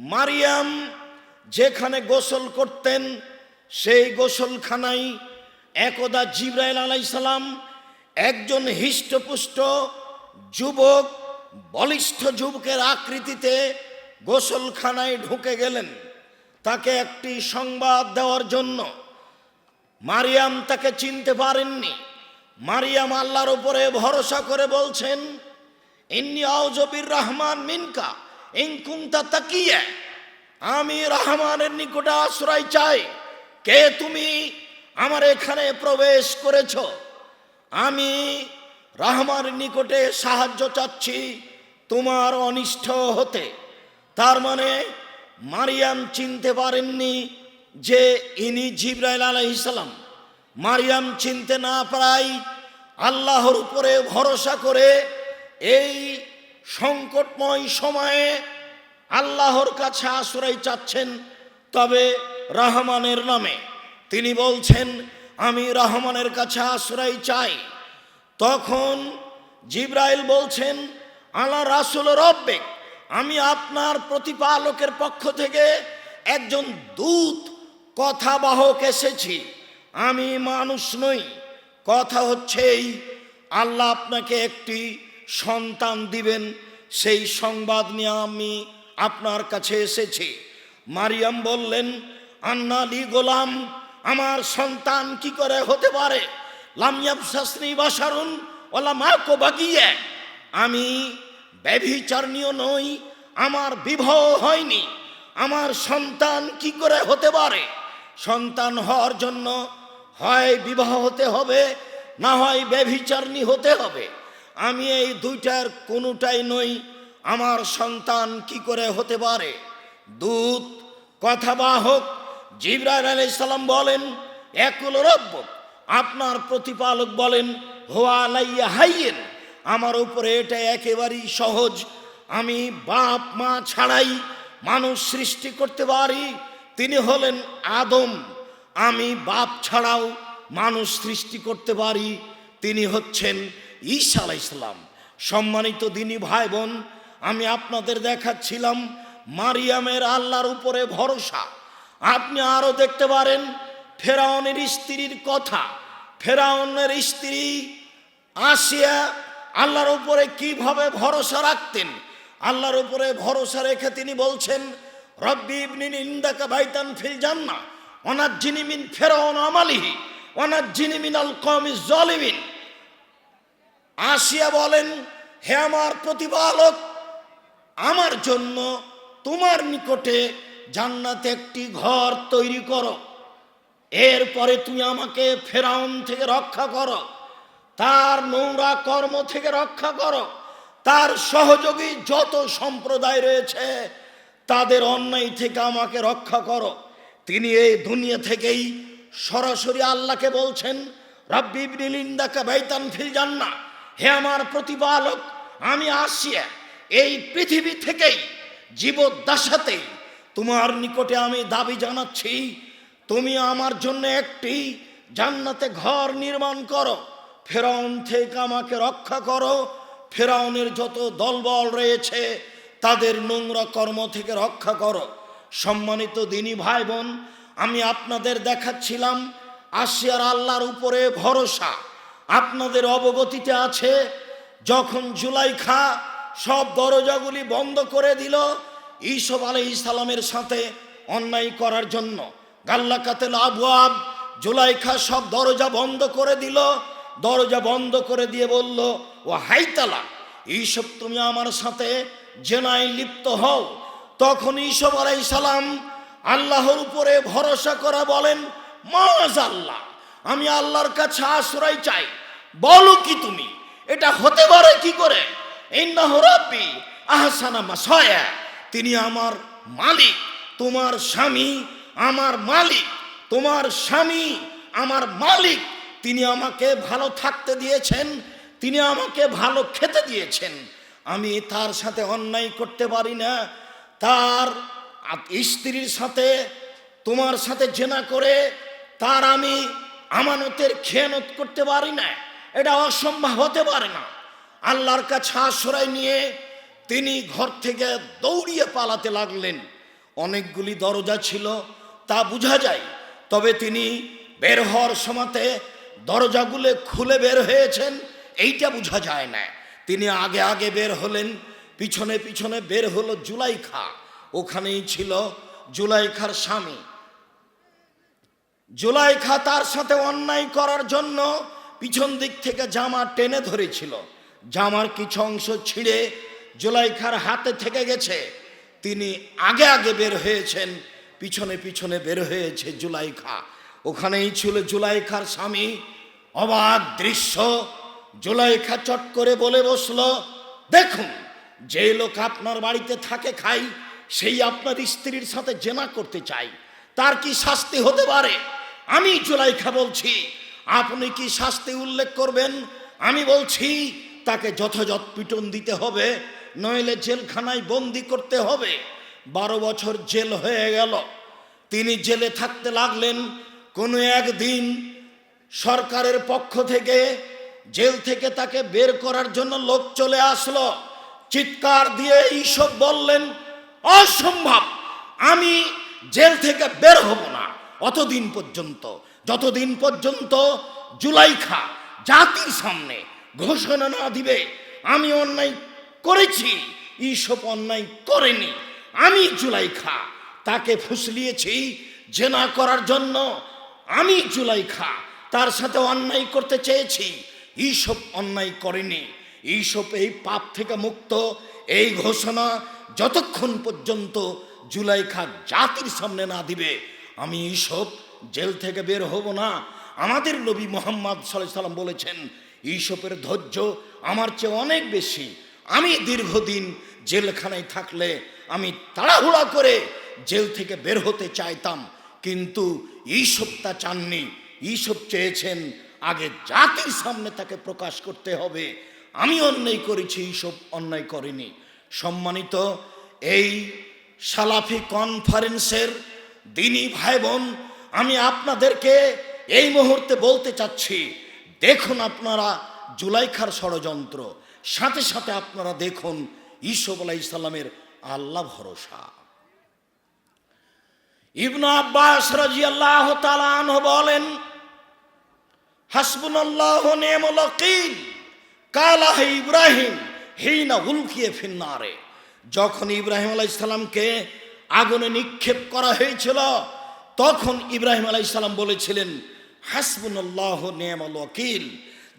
মারিয়াম যেখানে গোসল করতেন, সেই গোসলখানায় একদা জিব্রাইল আলাইসালাম একজন হিষ্টপুষ্ট যুবক, বলিষ্ঠ যুবকের আকৃতিতে গোসলখানায় ঢুকে গেলেন। তাকে একটি সংবাদ দেওয়ার জন্য। মারিয়াম তাকে চিনতে পারেননি। মারিয়াম আল্লাহর উপরে ভরসা করে বলছেন, ইন্নি আউজবির রহমান মিনকা। ইনকুমতা তাকিয়া, আমি রহমানের নিকটে আশ্রয় চাই। কে তুমি আমার এখানে প্রবেশ করেছ? আমি রহমানের নিকটে সাহায্য চাচ্ছি তোমার অনিষ্ট হতে। তার মানে মারিয়াম চিনতে পারেননি যে ইনি জিব্রাইল আলাইসালাম মারিয়াম চিনতে না পারাই আল্লাহর উপরে ভরসা করে এই সংকটময় সময়ে আল্লাহর কাছে আশ্রয় চাচ্ছেন, তবে রহমানের নামে। তিনি বলছেন, আমি রহমানের কাছে আশ্রয় চাই। তখন জিব্রাইল বলছেন, আল্লাহ রাসুল রব্বেক আমি আপনার প্রতিপালকের পক্ষ থেকে একজন দূত কথাবাহক এসেছি। আমি মানুষ নই। কথা হচ্ছে এই, আল্লাহ আপনাকে একটি সন্তান দিবেন, সেই সংবাদ নিয়ে আমি আপনার কাছে এসেছি। মারিয়াম বললেন আন্নালি গোলাম, আমার সন্তান কি করে হতে পারে? শাস্ত্রী আমি ব্যভিচারণীয় নই, আমার বিবাহ হয়নি। আমার সন্তান কি করে হতে পারে? সন্তান হওয়ার জন্য হয় বিবাহ হতে হবে, না হয় ব্যভিচারণী হতে হবে। আমি এই দুইটার কোনোটাই নই। আমার সন্তান কি করে হতে পারে? দূত, কথাবাহক, জিব্রাইল আলাইহিস সালাম বলেন, একুল রব্ব আপনার প্রতিপালক বলেন, হোয়া আলাইয়া হাইয়েন আমার উপরে এটা একেবারেই সহজ। আমি বাপ, মা ছাড়াই মানুষ সৃষ্টি করতে পারি। তিনি হলেন আদম। আমি বাপ ছাড়াও মানুষ সৃষ্টি করতে পারি। তিনি হচ্ছেন ঈসা আলাইসালাম সম্মানিত দিনী ভাই বোন আমি আপনাদের দেখাচ্ছিলাম মারিয়ামের আল্লাহর উপরে ভরসা। আপনি আরও দেখতে পারেন, ফেরাউনের স্ত্রীর কথা। ফেরাউনের স্ত্রী আসিয়া আল্লাহর উপরে কীভাবে ভরসা রাখতেন? আল্লাহর উপরে ভরসা রেখে তিনি বলছেন, রব্বি ইবনিন ইন্দাকা বাইতান ফিল জান্না মিন ফেরাউন আমালিহি অনাজ্জিনি মিন আল কওমি জলিমিন। আসিয়া বলেন, হে আমার প্রতিপালক, আমার জন্য তোমার নিকটে জান্নাতে একটি ঘর তৈরি করো। এরপরে তুমি আমাকে ফেরাউন থেকে রক্ষা করো, তার নোংরা কর্ম থেকে রক্ষা করো, তার সহযোগী যত সম্প্রদায় রয়েছে, তাদের অন্যায় থেকে আমাকে রক্ষা করো। তিনি এই দুনিয়া থেকেই সরাসরি আল্লাহকে বলছেন, রব্বি ইবনিল ইন্দাকা বাইতান ফিল জান্না হে আমার প্রতিপালক, আমি আসিয়া এই পৃথিবী থেকেই জীবদ্দশাতেই তোমার নিকটে আমি দাবি জানাচ্ছি। তুমি আমার জন্য একটি জান্নাতে ঘর নির্মাণ করো। ফেরাউন থেকে আমাকে রক্ষা করো। ফেরাউনের যত দলবল রয়েছে, তাদের নোংরা কর্ম থেকে রক্ষা করো। সম্মানিত দিনী ভাই বোন আমি আপনাদের দেখাচ্ছিলাম, আসিয়ার আল্লাহর উপরে ভরসা। আপনাদের অবগতিতে আছে, যখন জুলাইখা সব দরজাগুলি বন্ধ করে দিল ঈসব আলাই ইসলামের সাথে অন্যায় করার জন্য। গাল্লাকাতেল আবু আব জুলাইখা সব দরজা বন্ধ করে দিল। দরজা বন্ধ করে দিয়ে বলল, ও হাইতালা এইসব তুমি আমার সাথে জেনায় লিপ্ত হও। তখন ঈসব আলাই সালাম আল্লাহর উপরে ভরসা করা বলেন মাজ আল্লাহ আমি আল্লাহর কাছে আশ্রয় চাই। বলো কি তুমি? এটা হতে পারে কি করে? তিনি আমার মালিক, তোমার স্বামী আমার মালিক, তোমার স্বামী আমার মালিক। তিনি আমাকে ভালো থাকতে দিয়েছেন, তিনি আমাকে ভালো খেতে দিয়েছেন। আমি তার সাথে অন্যায় করতে পারি না। তার স্ত্রীর সাথে, তোমার সাথে জেনা করে, তার আমি আমানতের খেয়ানত করতে পারি না। এটা অসম্ভব হতে পারে না। আল্লাহর কাছে আশ্রয় নিয়ে তিনি ঘর থেকে দৌড়িয়ে পালাতে লাগলেন। অনেকগুলি দরজা ছিল, তা বোঝা যায়। তবে তিনি বের হওয়ার সময়তে দরজাগুলো খুলে বের হয়েছেন, এইটা বোঝা যায় না। তিনি আগে আগে বের হলেন, পিছনে পিছনে বের হলো জুলাইখা। ওখানেই ছিল জুলাইখার স্বামী। জুলাইখা তার সাথে অন্যায় করার জন্য পিছন দিক থেকে জামা টেনে ধরেছিল। জামার কিছু অংশ ছিঁড়ে জুলাইখার হাতে থেকে গেছে। তিনি আগে আগে বের হয়েছেন, পিছনে পিছনে বের হয়েছে জুলাইখা। ওখানেই ছিল জুলাইখার স্বামী। অবাক দৃশ্য। জুলাইখা চট করে বলে বসল, দেখুন, যে লোক আপনার বাড়িতে থাকে খাই, সেই আপনার স্ত্রীর সাথে জেনা করতে চাই। তার কি শাস্তি হতে পারে? আমি জুলাইখা বলছি আপনি কি শাস্তি উল্লেখ করবেন? আমি বলছি, তাকে যথাযথ পিটন দিতে হবে, নইলে জেলখানায় বন্দি করতে হবে। বারো বছর জেল হয়ে গেল। তিনি জেলে থাকতে লাগলেন কোনো একদিন। সরকারের পক্ষ থেকে জেল থেকে তাকে বের করার জন্য লোক চলে আসলো। চিৎকার দিয়ে এইসব বললেন, অসম্ভব! আমি জেল থেকে বের হব না, অতদিন পর্যন্ত। যতদিন পর্যন্ত জুলাইখা জাতির সামনে ঘোষণা না দিবে, আমি অন্যায় করেছি এইসব অন্যায় করেনি, আমি জুলাইখা তাকে ফুসলিয়েছি জেনা করার জন্য, আমি জুলাইখা তার সাথে অন্যায় করতে চেয়েছি এইসব অন্যায় করেনি। এইসব এই পাপ থেকে মুক্ত। এই ঘোষণা যতক্ষণ পর্যন্ত জুলাইখা জাতির সামনে না দিবে আমি এইসব জেল থেকে বের হব না। আমাদের নবী মোহাম্মদ সাল্লাম বলেছেন এইসবের ধৈর্য আমার চেয়ে অনেক বেশি। আমি দীর্ঘদিন জেলখানায় থাকলে আমি তাড়াহুড়া করে জেল থেকে বের হতে চাইতাম, কিন্তু এইসব তা চাননি। এইসব চেয়েছেন, আগে জাতির সামনে তাকে প্রকাশ করতে হবে। আমি অন্যায় করেছি এইসব অন্যায় করিনি। সম্মানিত, এই সালাফি কনফারেন্সের দিনী ভাই বোন, আমি আপনাদেরকে এই মুহূর্তে বলতে চাচ্ছি, দেখুন আপনারা জুলাইখার ষড়যন্ত্র, সাথে সাথে আপনারা দেখুন ইসব আলাহ ইসলামের আল্লাহ ভরসা। ইবনু আব্বাস রাজিয়াল্লাহ তালান বলেন, হাসবুনাল্লাহ নেমল কিল কালাহ ইব্রাহিম, হিনা উলকিয়ে ফিন্নারে যখন ইব্রাহিম আলাইহিস সালামকে আগুনে নিক্ষেপ করা হয়েছিল। তখন ইব্রাহিম আলাইহিস সালাম বলেছিলেন, হাসবুনাল্লাহ নেমল ওয়াকিল।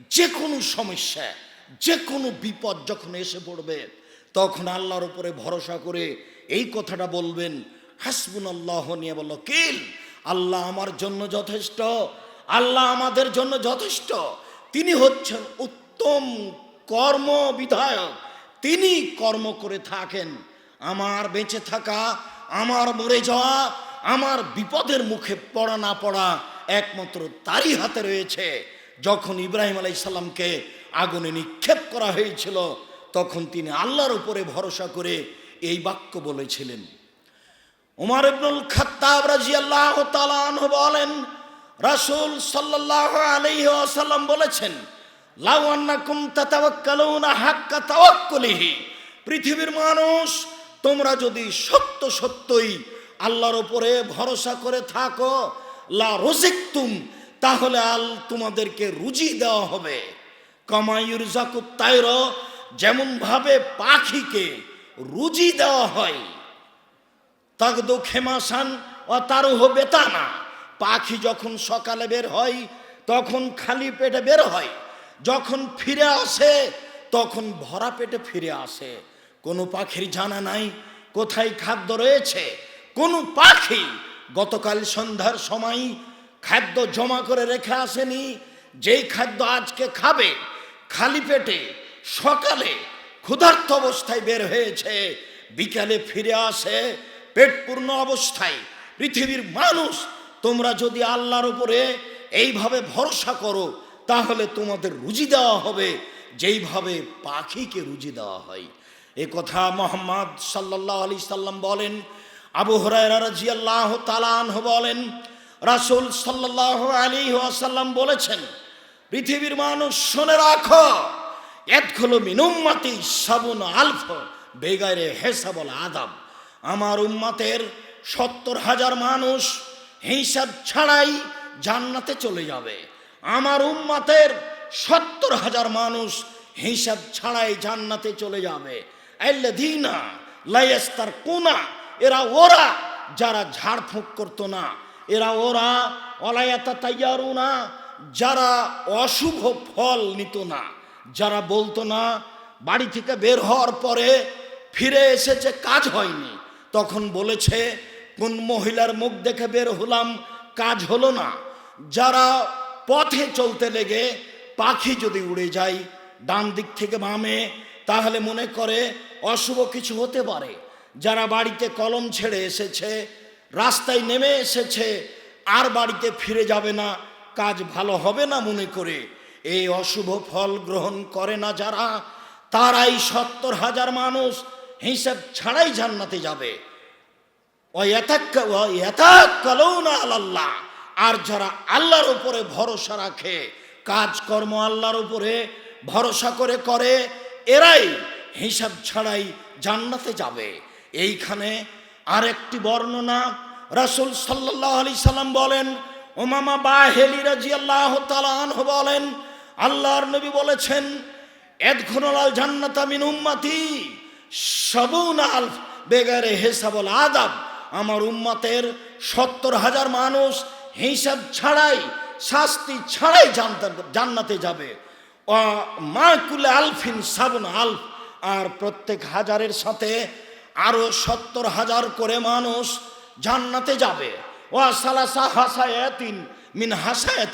যে কোনো সমস্যা যে কোনো বিপদ যখন এসে পড়বে, তখন আল্লাহর উপরে ভরসা করে এই কথাটা বলবেন হাসবুন আল্লাহ নিয়ে বলল কিল আল্লাহ আমার জন্য যথেষ্ট, আল্লাহ আমাদের জন্য যথেষ্ট। তিনি হচ্ছেন উত্তম কর্ম বিধায়ক। তিনি কর্ম করে থাকেন। আমার বেঁচে থাকা আমার মরে যাওয়া, আমার বিপদের মুখে পড়া না পড়া একমাত্র তারই হাতে রয়েছে। যখন ইব্রাহিম আলাই সাল্লামকে আগুনে নিক্ষেপ করা হয়েছিল, তখন তিনি আল্লাহর উপরে ভরসা করে এই বাক্য বলেছিলেন। উমার ইবনুল খাত্তাব রাজিয়াল্লাহ তাআলা বলেন, রাসূল সাল্লাল্লাহু আলাইহি ওয়াসাল্লাম বলেছেন, লাউ আন্নাকুম তাতাওয়াক্কালুনা হাক্কা তাওয়াক্কুলিহি। পৃথিবীর মানুষ তোমরা যদি সত্য সত্যই আল্লাহর ওপরে ভরসা করে থাকো, লা রুজিকতুম, তাহলে আল তোমাদেরকে রুজি দেওয়া হবে। কামায়ুর জাকুত তাইর যেমন ভাবে পাখিকে রুজি দেওয়া হয়। তাকদো খেমাসান ও তারুহ বেতানা, পাখি যখন সকালে বের হয়, তখন খালি পেটে বের হয়। যখন ফিরে আসে, তখন ভরা পেটে ফিরে আসে। কোনো পাখির জানা নাই কোথায় খাদ্য রয়েছে, কোনো পাখি গতকাল সন্ধ্যার সময় খাদ্য জমা করে রেখে আসেনি, যেই খাদ্য আজকে খাবে, খালি পেটে সকালে ক্ষুধার্ত অবস্থায় বের হয়েছে, বিকালে ফিরে আসে পেট পূর্ণ অবস্থায়। পৃথিবীর মানুষ, তোমরা যদি আল্লাহর উপরে এইভাবে ভরসা করো, তাহলে তোমাদের রুজি দেওয়া হবে, যেইভাবে পাখিকে রুজি দেওয়া হয়। এ কথা মোহাম্মদ সাল্লাহ আলি সাল্লাম বলেন, আবু হরাইরা রাজিয়াল্লাহ তালানহ বলেন, রাসূল সাল্লাহ আলী আসাল্লাম বলেছেন, পৃথিবীর মানুষ শুনে রাখো এদখলো মিনুম্মাতি সাবুন আলফ বেগারে হেসাবল আদাব। আমার উম্মাতের সত্তর হাজার মানুষ হিসাব ছাড়াই জান্নাতে চলে যাবে। আমার উম্মাতের সত্তর হাজার মানুষ হিসাব ছাড়াই জান্নাতে চলে যাবে। আল্লাদিনা লাইস্তার কোনা এরা ওরা যারা ঝাড়ফুঁক করতো না, এরা ওরা অলায়াতা তাইয়ারুনা, যারা অশুভ ফল নিত না, যারা বলতো না, বাড়ি থেকে বের হওয়ার পরে ফিরে এসেছে, কাজ হয়নি। তখন বলেছে, কোন মহিলার মুখ দেখে বের হলাম, কাজ হলো না। যারা পথে চলতে লেগে পাখি যদি উড়ে যায়, ডান দিক থেকে বামে, তাহলে মনে করে অশুভ কিছু হতে পারে। যারা বাড়িতে কলম ছেড়ে এসেছে, রাস্তায় নেমে এসেছে, আর বাড়িতে ফিরে যাবে না, কাজ ভালো হবে না মনে করে। এই অশুভ ফল গ্রহণ করে না যারা, তারাই সত্তর হাজার মানুষ হিসাব ছাড়াই জান্নাতে যাবে। আল্লাহ আর যারা আল্লাহর উপরে ভরসা রাখে, কাজকর্ম আল্লাহর উপরে ভরসা করে করে, এরাই হিসাব ছাড়াই জান্নাতে যাবে। এইখানে আরেকটি বর্ণনা রাসুল সাল্লাহ আলি সাল্লাম বলেন ওমামা বাহেলি রাজি আল্লাহ বলেন, আল্লাহর নবী বলেছেন এদখুনাল জান্নাতা মিন উম্মাতি, সবুন আলফ, বেগারে হেসাবল আদাব। আমার উম্মাতের সত্তর হাজার মানুষ হিসাব ছাড়াই, শাস্তি ছাড়াই জান্নাতে যাবে। মা কুলে আলফিন সাবন আলফ আর প্রত্যেক হাজারের সাথে আরও সত্তর হাজার করে মানুষ জান্নাতে যাবে। ও সালাসা মিন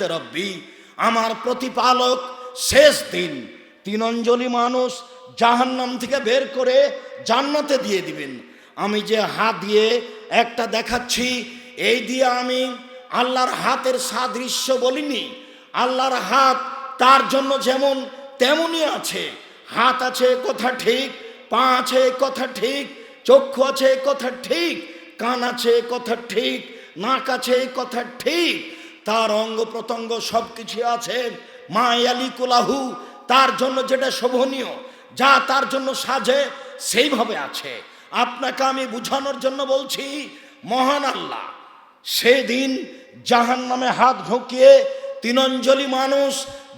রব্বি। আমার প্রতিপালক শেষ দিন। তিন অঞ্জলি মানুষ জাহান্নাম থেকে বের করে জান্নাতে দিয়ে দিবেন। আমি যে হাত দিয়ে একটা দেখাচ্ছি, এই দিয়ে আমি আল্লাহর হাতের সাদৃশ্য বলিনি। আল্লাহর হাত তার জন্য যেমন তেমনই আছে। হাত আছে কথা ঠিক, পা আছে কথা ঠিক, চক্ষু আছে কথা ঠিক, কান আছে কথা ঠিক, নাক আছে কথা ঠিক, তার অঙ্গ প্রত্যঙ্গ সব কিছু আছে। মা আলী কুলাহু তার জন্য যেটা শোভনীয়, যা তার জন্য সাজে, সেইভাবে আছে। আপনাকে আমি বুঝানোর জন্য বলছি, মহান আল্লাহ, সেদিন জাহান নামে হাত ঢুকিয়ে তিনঞ্জলি মানুষ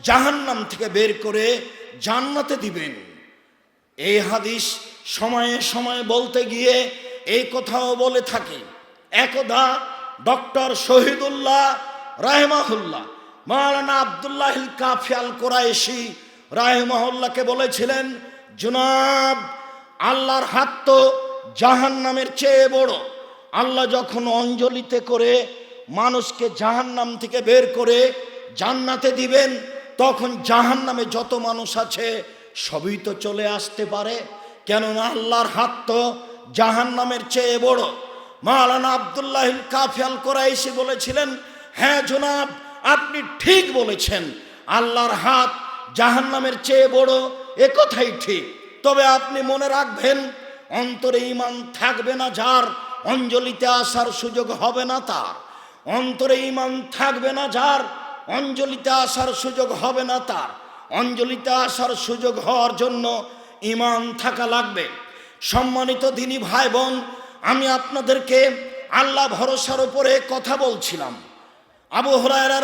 জাহান্নাম থেকে বের করে জান্নাতে দিবেন। এই হাদিস সময়ে সময়ে বলতে গিয়ে এই কথাও বলে থাকি। একদা ডক্টর শহীদুল্লাহ রাহেমাহুল্লাহ মাওলানা আবদুল্লাহ কাফিয়াল কোরাইশি রাহেমাহুল্লাহকে বলেছিলেন, জুনাব, আল্লাহর হাত তো জাহান নামের চেয়ে বড়। আল্লাহ যখন অঞ্জলিতে করে মানুষকে জাহান্নাম থেকে বের করে জান্নাতে দিবেন তখন জাহান্নামে যত মানুষ আছে, সবই তো চলে আসতে পারে। কেননা আল্লাহর হাত তো জাহান্নামের চেয়ে বড়। মাওলানা আবদুল্লাহ কাফিয়াল কোরাইশি বলেছিলেন হ্যাঁ জনাব, আপনি ঠিক বলেছেন, আল্লাহর হাত জাহান্নামের চেয়ে বড়, এ কথাই ঠিক। তবে আপনি মনে রাখবেন, অন্তরে ইমান থাকবে না যার, অঞ্জলিতে আসার সুযোগ হবে না তার। অন্তরে ইমান থাকবে না যার অঞ্জলিতে আসার সুযোগ হবে না তার। অঞ্জলিতে আসার সুযোগ হওয়ার জন্য ইমান থাকা লাগবে। সম্মানিত দিনী ভাই বোন আমি আপনাদেরকে আল্লাহ ভরসার উপরে কথা বলছিলাম। আবু হরায়রা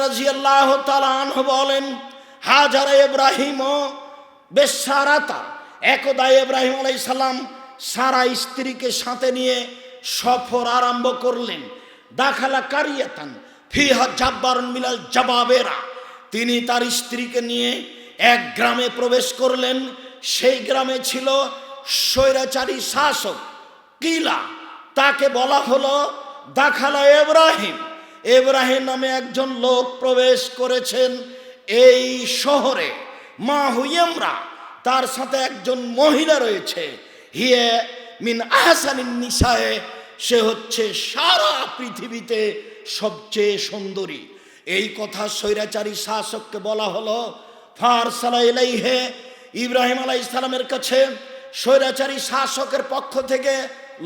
বলেন, হাজারা ইব্রাহিম বেসারাতা একদা ইব্রাহিম আলাই সালাম সারা স্ত্রীকে সাথে নিয়ে সফর আরম্ভ করলেন। দাখালা কারিয়াতান ফিহা জাব্বার মিলাল জবাবেরা। তিনি তার স্ত্রীকে নিয়ে এক গ্রামে প্রবেশ করলেন। সেই গ্রামে ছিল স্বৈরাচারী শাসক। কিলা? তাকে বলা হলো দাখালা এব্রাহিম। এব্রাহিম নামে একজন লোক প্রবেশ করেছেন এই শহরে। মা হুইয়েমরা, তার সাথে একজন মহিলা রয়েছে। হিয়ে মিন আহসানিন নিশায়ে সে হচ্ছে সারা পৃথিবীতে সবচেয়ে সুন্দরী। এই কথা স্বৈরাচারী শাসককে বলা হলো ফার সালাইহে ইব্রাহিম আলাই ইসলামের কাছে স্বৈরাচারী শাসকের পক্ষ থেকে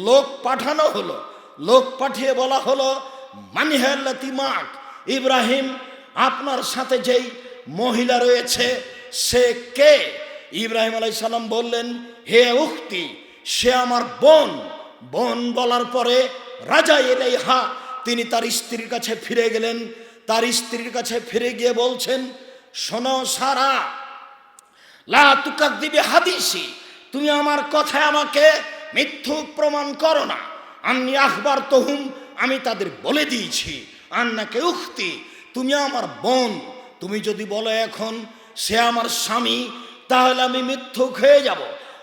লোক পাঠানো হলো। লোক পাঠিয়ে বলা হলো মানিহাল্লাতিমাক ইব্রাহিম আপনার সাথে যেই মহিলা রয়েছে, সে কে? ইব্রাহিম আলাই সালাম বললেন, হে উক্তি সে আমার বোন। বোন বলার পরে, রাজা এলাইহা তিনি তার স্ত্রীর কাছে ফিরে গেলেন। তার স্ত্রীর কাছে ফিরে গিয়ে বলছেন, শোনো সারা, লা তুকাক দিবে হাদিসি, তুমি আমার কথায় আমাকে মিথ্যুক প্রমাণ করো না। আমি আখবার তহুম আমি তাদের বলে দিয়েছি। আন্নাকে উক্তি তুমি আমার বোন, তুমি যদি বলো এখন সে আমার স্বামী, তাহলে আমি মিথ্যুক হয়ে যাব।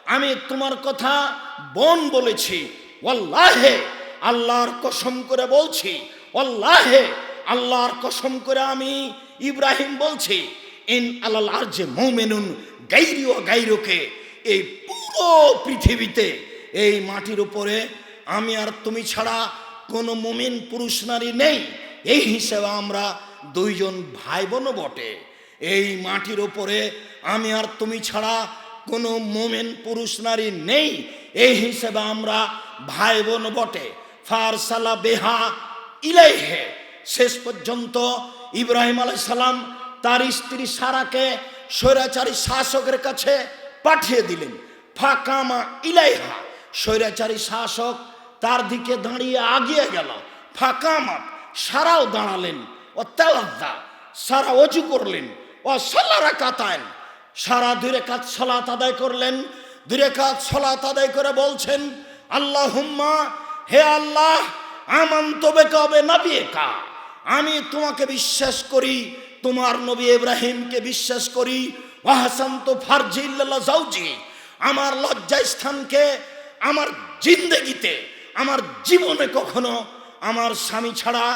আমি তোমার কথা বোন বলেছি। ওয়াল্লাহে আল্লাহর কসম করে বলছি, ওয়াল্লাহে, আল্লাহর কসম করে আমি ইব্রাহিম বলছি, ইন আলাল আর যে মৌমেনুন গাইরি ও গাইরোকে, এই পুরো পৃথিবীতে, এই মাটির উপরে আমি আর তুমি ছাড়া কোনো মুমিন পুরুষ নারী নেই। এই হিসেবে আমরা দুইজন ভাই বোনও বটে। এই মাটির উপরে আমি আর তুমি ছাড়া কোনো মোমেন পুরুষ নারী নেই। এই হিসেবে আমরা ভাই বোন বটে। ফারসালা বেহা ইলাইহে। শেষ পর্যন্ত ইব্রাহিম আলাই সালাম তার স্ত্রী সারাকে স্বৈরাচারী শাসকের কাছে পাঠিয়ে দিলেন। ফাকামা ইলাইহা। স্বৈরাচারী শাসক তার দিকে দাঁড়িয়ে আগিয়ে গেল। ফাকামা, সারাও দাঁড়ালেন। ও তেলাদ্দা সারা অজু করলেন। ও সাল্লারা কাতায়ন সারা দূরে কাজ সলাত আদায় করলেন। দূরে কাজ সলাত আদায় করে বলছেন আল্লাহ হুম্মা হে আল্লাহ, আমান তবে কবে নবিয়েকা আমি তোমাকে বিশ্বাস করি, তোমার নবী ইব্রাহিমকে বিশ্বাস করি। ওয়াহাসান্ত ফারজিল্লাহ জাউজি আমার লজ্জা স্থানকে, আমার জিন্দগিতে, আমার জীবনে কখনো আমার স্বামী ছাড়া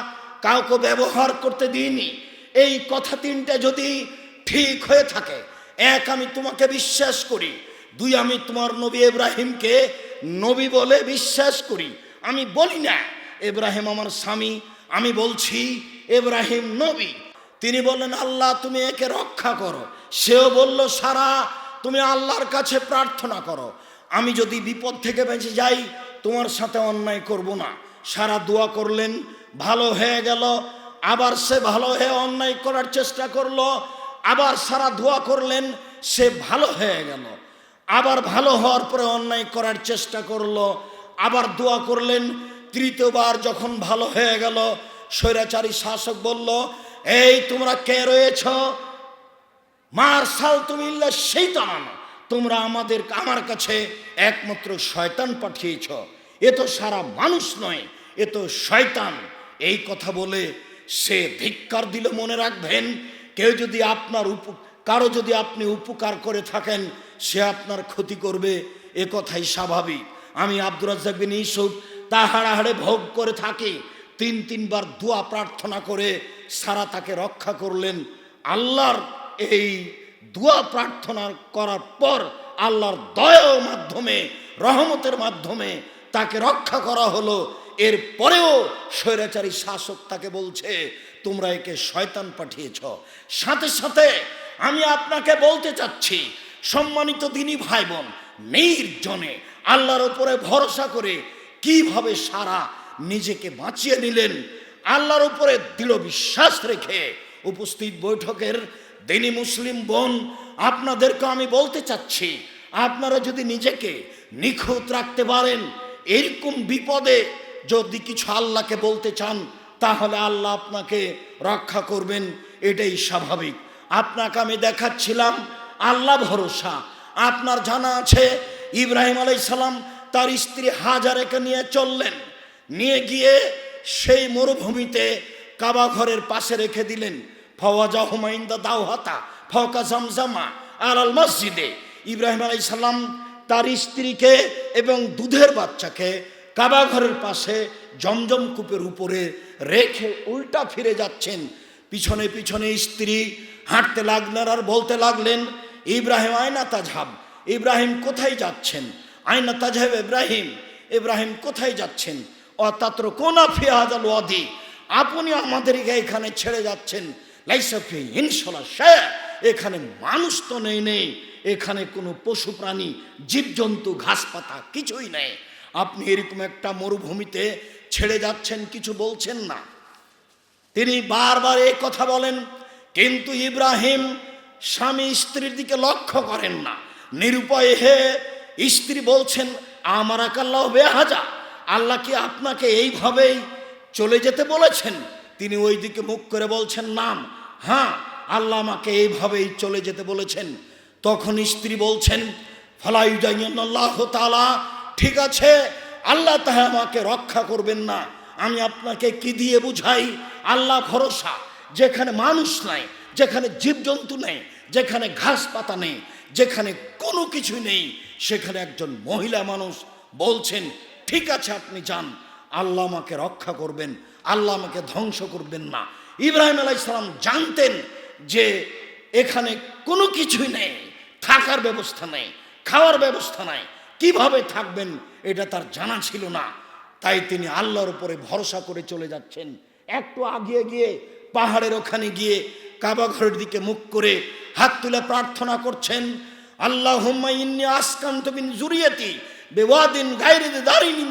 কাউকে ব্যবহার করতে দিইনি। এই কথা তিনটে যদি ঠিক হয়ে থাকে, এক আমি তোমাকে বিশ্বাস করি, দুই আমি তোমার নবী ইব্রাহিমকে নবী বলে বিশ্বাস করি। আমি বলি না ইব্রাহিম আমার স্বামী, আমি বলছি ইব্রাহিম নবী। তিনি বললেন, আল্লাহ, তুমি একে রক্ষা করো। সেও বলল, সারা, তুমি আল্লাহর কাছে প্রার্থনা করো। আমি যদি বিপদ থেকে বেঁচে যাই, তোমার সাথে অন্যায় করব না। সারা দোয়া করলেন, ভালো হয়ে গেল। আবার সে ভালো হয়ে অন্যায় করার চেষ্টা করল। আবার সারা দোয়া করলেন, সে ভালো হয়ে গেল। আবার ভালো হওয়ার পরে অন্যায় করার চেষ্টা করল। আবার দোয়া করলেন। তৃতীয়বার যখন ভালো হয়ে গেল, স্বৈরাচারী শাসক বলল, এই তোমরা কে রয়েছ? মার্শাল তুমি সেই তামানো তোমরা আমাদের, আমার কাছে একমাত্র শয়তান পাঠিয়েছ। এ তো সারা মানুষ নয়, এ তো শয়তান। এই কথা বলে সে ধিক্কার দিল মনে রাখবেন, কেউ যদি আপনার উপ, কারও যদি আপনি উপকার করে থাকেন, সে আপনার ক্ষতি করবে, এ কথাই স্বাভাবিক। আমি আব্দুর বিন ইসুফ তা হাড়াহাড়ে ভোগ করে থাকি। তিন তিনবার দোয়া প্রার্থনা করে সারা তাকে রক্ষা করলেন। আল্লাহর এই দোয়া প্রার্থনা করার পর আল্লাহর দয়ার মাধ্যমে, রহমতের মাধ্যমে তাকে রক্ষা করা হলো। এর পরেও স্বৈরাচারী শাসক তাকে বলছে, তোমরা একে শয়তান পাঠিয়েছ। সাথে সাথে আমি আপনাকে বলতে চাচ্ছি, সম্মানিত দিনী ভাই বোন নির্জনে আল্লাহর উপরে ভরসা করে কীভাবে সারা নিজেকে বাঁচিয়ে নিলেন, আল্লাহর উপরে দৃঢ় বিশ্বাস রেখে উপস্থিত বৈঠকের দিনী মুসলিম বোন, আপনাদেরকে আমি বলতে চাচ্ছি, আপনারা যদি নিজেকে নিখুঁত রাখতে পারেন, এরকম বিপদে যদি কিছু আল্লাহকে বলতে চান, তাহলে আল্লাহ আপনাকে রক্ষা করবেন, এটাই স্বাভাবিক। আপনাকে আমি দেখাচ্ছিলাম, আল্লাহ ভরসা। আপনার জানা আছে ইব্রাহিম আলাইসালাম তার স্ত্রী হাজারেকে নিয়ে চললেন। নিয়ে গিয়ে সেই মরুভূমিতে কাবা ঘরের পাশে রেখে দিলেন। ফওয়াজা হুমাইন্দা দাওহাতা ফকা জামজামা আর আল মসজিদে। ইব্রাহিম আলাই সাল্লাম তার স্ত্রীকে এবং দুধের বাচ্চাকে কাবা ঘরের পাশে জমজম কূপের উপরে রেখে উল্টা ফিরে যাচ্ছেন। পিছনে পিছনে স্ত্রী হাঁটতে লাগলেন আর বলতে লাগলেন, ইব্রাহিম আয়না তাজহাব ইব্রাহিম কোথায় যাচ্ছেন? আয়না তাজহাব ইব্রাহিম ইব্রাহিম কোথায় যাচ্ছেন? অতাত্র কোনা ফিয়াহাজাল ওয়াদি, আপনি আমাদেরকে এখানে ছেড়ে যাচ্ছেন। এখানে মানুষ তো নেই নেই, এখানে কোনো পশু প্রাণী, জীবজন্তু ঘাস পাতা কিছুই নেই। আপনি এরকম একটা মরুভূমিতে ছেড়ে যাচ্ছেন, কিছু বলছেন না। তিনি বারবার এই কথা বলেন, কিন্তু ইব্রাহিম স্বামী স্ত্রীর দিকে লক্ষ্য করেন না। নিরুপায় হে, স্ত্রী বলছেন আমার আকাল্লাহ বেহাজা, আল্লাহ কি আপনাকে এইভাবেই চলে যেতে বলেছেন? তিনি ওই দিকে মুখ করে বলছেন, নাম হ্যাঁ আল্লাহ আমাকে এইভাবেই চলে যেতে বলেছেন। তখন স্ত্রী বলছেন ফালাইজাইয়াল্লাহ তালা ঠিক আছে, আল্লাহ তাহা আমাকে রক্ষা করবেন না। আমি আপনাকে কি দিয়ে বুঝাই? আল্লাহ ভরসা, যেখানে মানুষ নাই, যেখানে জীবজন্তু নেই, যেখানে ঘাস পাতা নেই যেখানে কোনো কিছু নেই, সেখানে একজন মহিলা মানুষ বলছেন, ঠিক আছে, আপনি যান। আল্লাহ আমাকে রক্ষা করবেন। আল্লাহ আমাকে ধ্বংস করবেন না। ইব্রাহিম আলাইসালাম জানতেন যে এখানে কোনো কিছুই নেই, থাকার ব্যবস্থা নেই, খাওয়ার ব্যবস্থা নাই। কীভাবে থাকবেন এটা তার জানা ছিল না। তাই তিনি আল্লাহর উপরে ভরসা করে চলে যাচ্ছেন। একটু আগিয়ে গিয়ে, পাহাড়ের ওখানে গিয়ে, কাবা ঘরের দিকে মুখ করে হাত তুলে প্রার্থনা করছেন আল্লাহ ইন্নি আসকান্ত বিন জুরিয়াতি বেওয়াদিন গাইরে দারিন ইন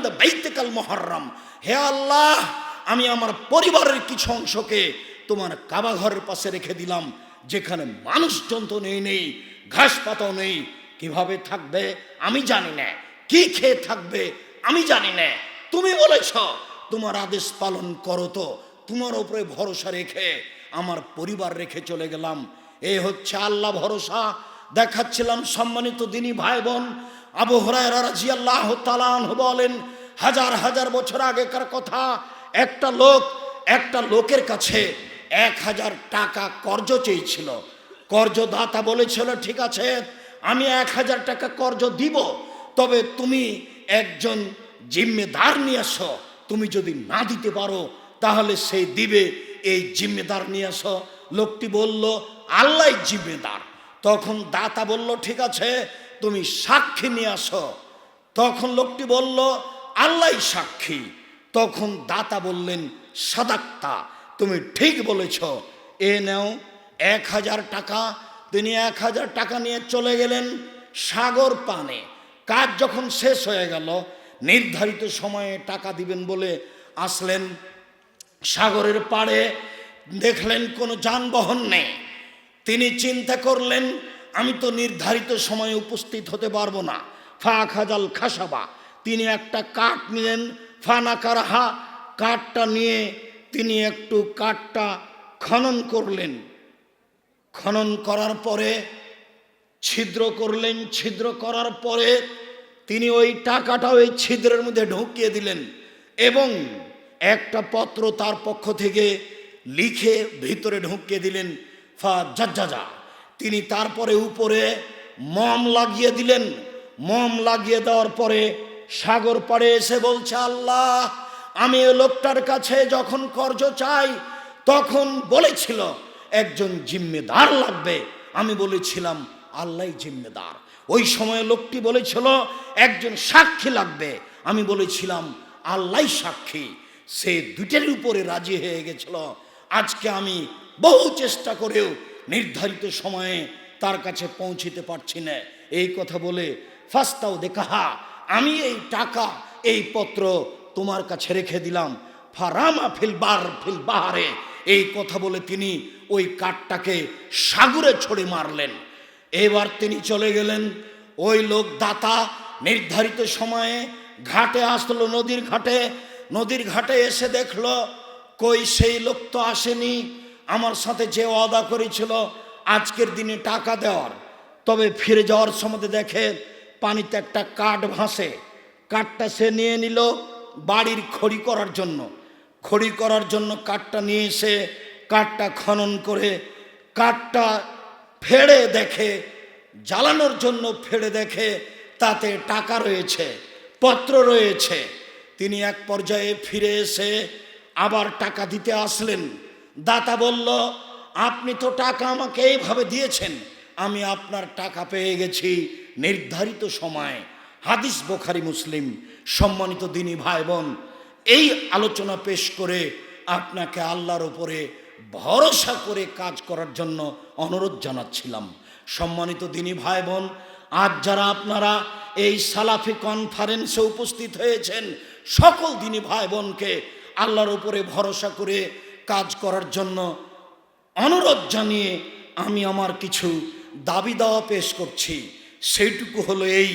মুহাররম। হে আল্লাহ, আমি আমার পরিবারের কিছু অংশকে তোমার কাবা ঘরের পাশে রেখে দিলাম, যেখানে মানুষ জন্তু নেই নেই, ঘাস পাতাও নেই। কীভাবে থাকবে আমি জানি না। কি খেয়ে থাকবে আমি জানি না। তুমি বলেছ, তোমার আদেশ পালন করো তো। তোমার উপরে ভরসা রেখে আমার পরিবার রেখে চলে গেলাম। এ হচ্ছে আল্লাহ ভরসা। দেখাচ্ছিলাম সম্মানিত দিনী ভাই বোন আবু তালান বলেন, হাজার হাজার বছর আগেকার কথা, একটা লোক, একটা লোকের কাছে এক হাজার টাকা কর্জ চেয়েছিল। কর্জদাতা বলেছিল, ঠিক আছে, আমি এক হাজার টাকা কর্জ দিব, তবে তুমি একজন জিম্মেদার নিয়ে আসো তুমি যদি না দিতে পারো, তাহলে সেই দিবে, এই জিম্মেদার নিয়ে আসো লোকটি বলল আল্লাহ জিম্মেদার তখন দাতা বলল, ঠিক আছে, তুমি সাক্ষী নিয়ে আসো। তখন লোকটি বলল আল্লাহ সাক্ষী। তখন দাতা বললেন, সাদাক্তা, তুমি ঠিক বলেছ। এ নেও, এক হাজার টাকা। তিনি এক হাজার টাকা নিয়ে চলে গেলেন সাগর পানে। কাজ যখন শেষ হয়ে গেল, নির্ধারিত সময়ে টাকা দিবেন বলে আসলেন সাগরের পাড়ে। দেখলেন কোনো যানবাহন নেই। তিনি চিন্তা করলেন, আমি তো নির্ধারিত সময়ে উপস্থিত হতে পারব না। ফা খাজাল খাসাবা। তিনি একটা কাঠ নিলেন ফানা কারাহা। কাঠটা নিয়ে তিনি একটু কাঠটা খনন করলেন। খনন করার পরে, ছিদ্র করলেন, ছিদ্র করার পরে তিনি ওই টাকাটা ওই ছিদ্রের মধ্যে ঢুকিয়ে দিলেন এবং একটা পত্র তার পক্ষ থেকে লিখে ভিতরে ঢুকিয়ে দিলেন। ফা তিনি তারপরে উপরে মম লাগিয়ে দিলেন। মম লাগিয়ে দেওয়ার পরে সাগর পাড়ে এসে বলছে, আল্লাহ, আমি এ লোকটার কাছে যখন কর্জ চাই, তখন বলেছিল, একজন জিম্মেদার লাগবে। আমি বলেছিলাম আল্লাহ জিম্মেদার। ওই সময় লোকটি বলেছিল, একজন সাক্ষী লাগবে। আমি বলেছিলাম আল্লাহ সাক্ষী। সে দুটের উপরে রাজি হয়ে গেছিল। আজকে আমি বহু চেষ্টা করেও নির্ধারিত সময়ে তার কাছে পৌঁছিতে পারছি না। এই কথা বলে ফাস্তাও দেখাহা আমি এই টাকা, এই পত্র তোমার কাছে রেখে দিলাম। ফারামা ফিল বার ফিল বাহারে। এই কথা বলে তিনি ওই কাঠটাকে সাগরে ছড়ে মারলেন। এবার তিনি চলে গেলেন। ওই লোক দাতা নির্ধারিত সময়ে ঘাটে আসলো নদীর ঘাটে। নদীর ঘাটে এসে দেখল, কই সেই লোক তো আসেনি। আমার সাথে যে ওয়াদা করেছিল, আজকের দিনে টাকা দেওয়ার। তবে ফিরে যাওয়ার সময় দেখে পানিতে একটা কাঠ ভাসে। কাঠটা সে নিয়ে নিল বাড়ির খড়ি করার জন্য। খড়ি করার জন্য কাঠটা নিয়ে এসে কাঠটা খনন করে কাঠটা ফেড়ে দেখে, জ্বালানোর জন্য ফেড়ে দেখে তাতে টাকা রয়েছে, পত্র রয়েছে। তিনি এক পর্যায়ে ফিরে এসে আবার টাকা দিতে আসলেন। দাতা বলল, আপনি তো টাকা আমাকে এইভাবে দিয়েছেন, আমি আপনার টাকা পেয়ে গেছি নির্ধারিত সময়। হাদিস বোখারি মুসলিম, সম্মানিত দিনী ভাই বোন এই আলোচনা পেশ করে আপনাকে আল্লাহর উপরে ভরসা করে কাজ করার জন্য অনুরোধ জানাচ্ছিলাম। সম্মানিত দিনী ভাই বোন আজ যারা আপনারা এই সালাফি কনফারেন্সে উপস্থিত হয়েছেন, সকল দিনী ভাই বোনকে আল্লাহর উপরে ভরসা করে কাজ করার জন্য অনুরোধ জানিয়ে আমি আমার কিছু দাবি দাওয়া পেশ করছি। সেইটুকু হলো এই,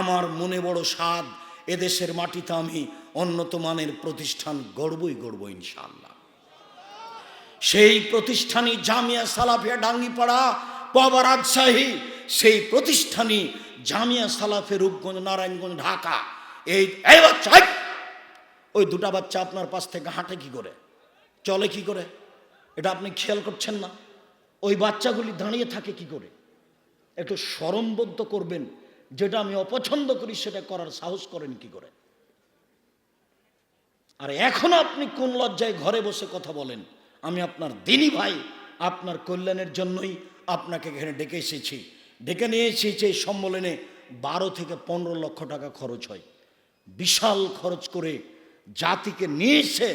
আমার মনে বড় স্বাদ, এদেশের মাটিতে আমি উন্নত মানের প্রতিষ্ঠান গড়বই গড়ব ইনশাল্লাহ সেই প্রতিষ্ঠানই জামিয়া সালাফিয়া ডাঙ্গিপাড়া পাবা রাজশাহী, সেই প্রতিষ্ঠানই জামিয়া সালাফে রূপগঞ্জ, নারায়ণগঞ্জ, ঢাকা। এই বাচ্চা! ওই দুটা বাচ্চা আপনার পাশ থেকে হাঁটে কি করে? চলে কি করে? এটা আপনি খেয়াল করছেন না? ওই বাচ্চাগুলি দাঁড়িয়ে থাকে কি করে? একটু স্মরণবদ্ধ করবেন, যেটা আমি অপছন্দ করি সেটা করার সাহস করেন কি করে? আর এখন আপনি কোন লজ্জায় ঘরে বসে কথা বলেন? আমি আপনার দিনী ভাই, আপনার কল্যাণের জন্যই আপনাকে এখানে ডেকে এসেছি। ডেকে নিয়ে এসেছি এই সম্মেলনে বারো থেকে পনেরো লক্ষ টাকা খরচ হয়। বিশাল খরচ করে জাতিকে নিয়ে এসে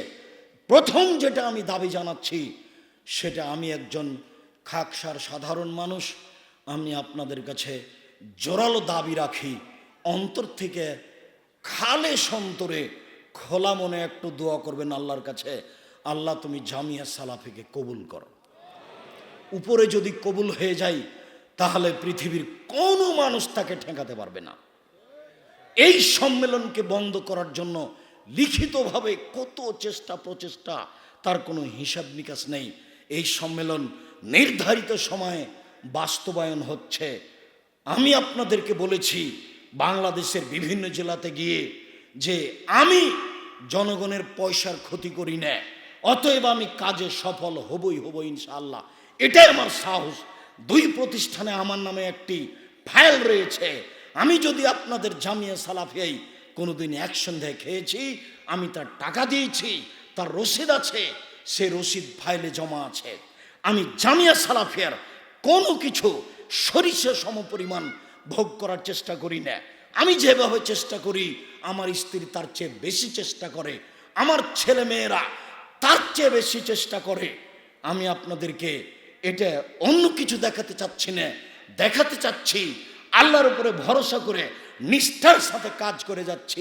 প্রথম যেটা আমি দাবি জানাচ্ছি, সেটা আমি একজন খাকসার সাধারণ মানুষ, আমি আপনাদের কাছে জোরালো দাবি রাখি, অন্তর থেকে খালে সন্তরে খোলা মনে একটু দোয়া করবেন আল্লাহর কাছে, আল্লাহ তুমি জামিয়া সালাফিকে কবুল করো। উপরে যদি কবুল হয়ে যায় তাহলে পৃথিবীর কোনো মানুষ তাকে ঠেকাতে পারবে না। এই সম্মেলনকে বন্ধ করার জন্য লিখিতভাবে কত চেষ্টা প্রচেষ্টা, তার কোনো হিসাব নিকাশ নেই। এই সম্মেলন নির্ধারিত সময়ে বাস্তবায়ন হচ্ছে। আমি আপনাদেরকে বলেছি, বাংলাদেশের বিভিন্ন জেলাতে গিয়ে যে আমি জনগণের পয়সার ক্ষতি করি না, অতএব আমি কাজে সফল হবই হব ইনশাআল্লাহ। এটাই আমার সাহস। দুই প্রতিষ্ঠানে আমার নামে একটি ফাইল রয়েছে। আমি যদি আপনাদের জামিয়া সালাফিয়াই কোনোদিন অ্যাকশন দিয়ে খেয়েছি, আমি তার টাকা দিয়েছি, তার রসিদ আছে, সে রসিদ ফাইলে জমা আছে। আমি জামিয়া সালাফিয়ার কোনো কিছু সরিষা সমপরিমাণ ভোগ করার চেষ্টা করি না। আমি যেভাবে চেষ্টা করি, আমার স্ত্রী তার চেয়ে বেশি চেষ্টা করে, আমার ছেলে মেয়েরা তার চেয়ে বেশি চেষ্টা করে। আমি আপনাদেরকে এটা অন্য কিছু দেখাতে চাচ্ছি না। দেখাতে চাচ্ছি আল্লাহর উপরে ভরসা করে নিষ্ঠার সাথে কাজ করে যাচ্ছি।